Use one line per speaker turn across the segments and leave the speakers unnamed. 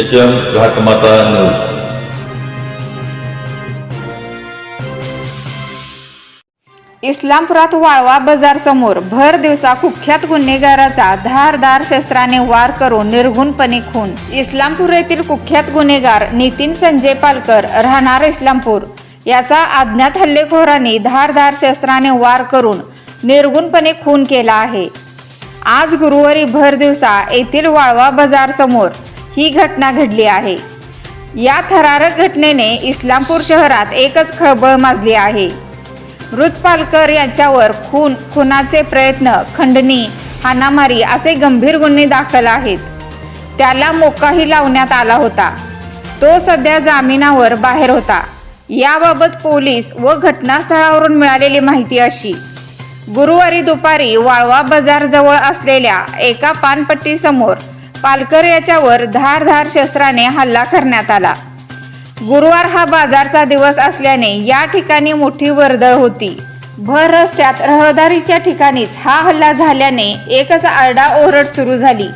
H M Ghatmata news
इस्लामपुरात वाळवा बाजार समोर भर दिवसा कुख्यात गुन्हेगाराचा धारदार शस्त्राने वार करून निर्घुणपणे खून. इस्लामपूर येथील कुख्यात गुन्हेगार नितीन संजय पालकर राहणार इस्लामपूर. याचा अज्ञात हल्लेखोरांनी धारदार शस्त्राने वार करून निर्घुणपणे खून केला आहे. आज गुरुवारी भर दिवसा येथील वाळवा बाजार समोर ही घटना घडली आहे. या थरारक घटनेने इस्लामपूर शहरात एकच खळबळ माजली आहे. मृत पालकर यांच्यावर खून खुनाचे प्रयत्न खंडणी हानामारी असे गंभीर गुन्हे दाखल आहेत. त्याला मोकाही लावण्यात आला होता. तो सध्या जामिनावर बाहेर होता. याबाबत पोलीस व घटनास्थळावरून मिळालेली माहिती अशी. गुरुवारी दुपारी वाळवा बाजारजवळ असलेल्या एका पानपट्टीसमोर पालकर याच्यावर धारधार शस्त्राने हल्ला करण्यात आला. गुरुवार हा बाजारचा दिवस असल्याने या ठिकाणी मोठी वर्दळ होती. भर रस्त्यात रहदारीच्या ठिकाणीच हा हल्ला झाल्याने एकच आरडाओरड सुरू झाली.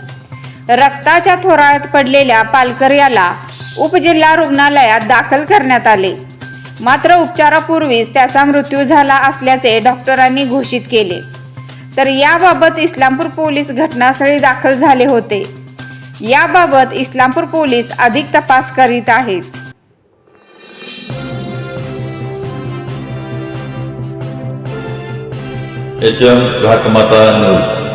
रक्ताच्या थोराळ्यात पडलेल्या पालकर याला उपजिल्हा रुग्णालयात दाखल करण्यात आले. मात्र उपचारापूर्वीच त्याचा मृत्यू झाला असल्याचे डॉक्टरांनी घोषित केले. तर याबाबत इस्लामपूर पोलीस घटनास्थळी दाखल झाले होते. याबाबत इस्लामपूर पोलीस अधिक तपास करीत आहेत.
घाटमाता न्यूज.